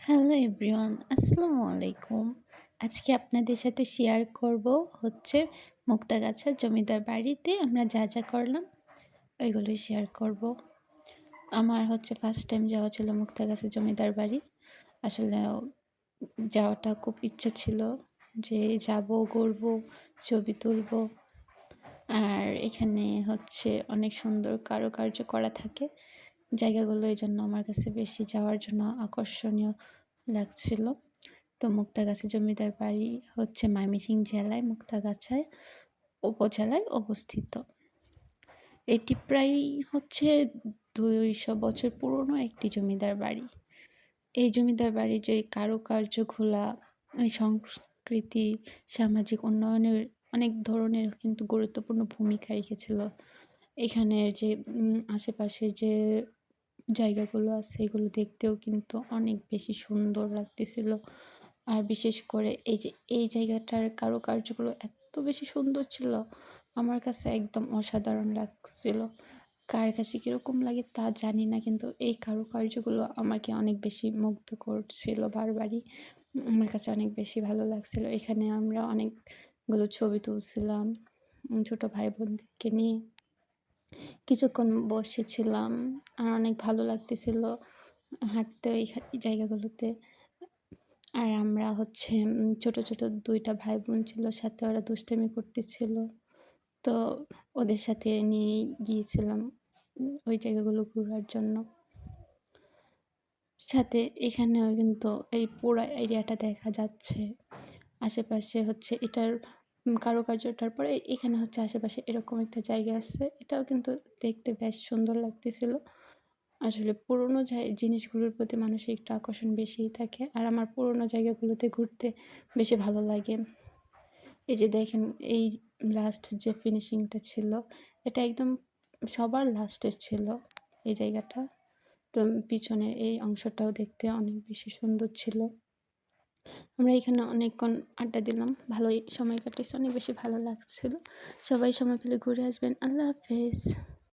Hello everyone আসসালামু আলাইকুম আজকে আপনাদের সাথে শেয়ার করব হচ্ছে মুক্তাগাছার জমিদার বাড়িতে আমরা যা যা করলাম ওইগুলোই শেয়ার করব। আমার হচ্ছে ফার্স্ট টাইম যাওয়া ছিল মুক্তাগাছার জমিদার বাড়ি। আসলে যাওয়াটা খুব ইচ্ছা ছিল যে যাব, ঘুরবো, ছবি তুলব। আর এখানে হচ্ছে অনেক সুন্দর কারুকার্য করা থাকে। জায়গাগুলো এই জন্য আমার কাছে বেশি যাওয়ার জন্য আকর্ষণীয় লাগছিল। তো মুক্তাগাছা জমিদার বাড়ি হচ্ছে ময়মনসিং জেলায় মুক্তাগাছায় উপজেলায় অবস্থিত। এটি প্রায় হচ্ছে দুইশো বছর পুরনো একটি জমিদার বাড়ি। এই জমিদার বাড়ি যে কারুকার্যগুলা সংস্কৃতি, সামাজিক উন্নয়নের অনেক ধরনের কিন্তু গুরুত্বপূর্ণ ভূমিকা রেখেছিল। এখানের যে আশেপাশে যে জায়গাগুলো আছে, এগুলো দেখতেও কিন্তু অনেক বেশি সুন্দর লাগতেছিল। আর বিশেষ করে এই যে, এই জায়গাটার কারুকার্যগুলো এত বেশি সুন্দর ছিল, আমার কাছে একদম অসাধারণ লাগছিল। কার কাছে কীরকম লাগে তা জানি না, কিন্তু এই কারুকার্যগুলো আমাকে অনেক বেশি মুগ্ধ করছিল বারবারই। আমার কাছে অনেক বেশি ভালো লাগছিল। এখানে আমরা অনেকগুলো ছবি তুলছিলাম ছোটো ভাই বোনদেরকে নিয়ে। কিছুক্ষণ বসেছিলাম আর অনেক ভালো লাগতেছিল হাঁটতে ওই জায়গাগুলোতে। আর আমরা হচ্ছে ছোট ছোট দুইটা ভাই বোন ছিল, সাথে ওরা দুষ্টামি করতেছিল। তো ওদের সাথে নিয়ে গিয়েছিলাম, ওই জায়গাগুলো ঘোরার জন্য। সাথে এখানেও কিন্তু এই পুরো এরিয়াটা দেখা যাচ্ছে। আশেপাশে হচ্ছে এটার কারুকার্যটার পরে এখানে হচ্ছে আশেপাশে এরকম একটা জায়গা আছে। এটাও কিন্তু দেখতে বেশ সুন্দর লাগতেছিল। আসলে পুরোনো জিনিসগুলোর প্রতি মানুষের একটু আকর্ষণ বেশিই থাকে। আর আমার পুরোনো জায়গাগুলোতে ঘুরতে বেশি ভালো লাগে। এই যে দেখেন, এই লাস্ট যে ফিনিশিংটা ছিল, এটা একদম সবার লাস্টের ছিল এই জায়গাটা। তো পিছনের এই অংশটাও দেখতে অনেক বেশি সুন্দর ছিল। আমরা এখানে অনেকক্ষণ আড্ডা দিলাম। ভালোই সময় কাটিয়েছে অনেক বেশি ভালো লাগছিল। সবাই সময় পেলে ঘুরে আসবেন। আল্লাহ হাফেজ।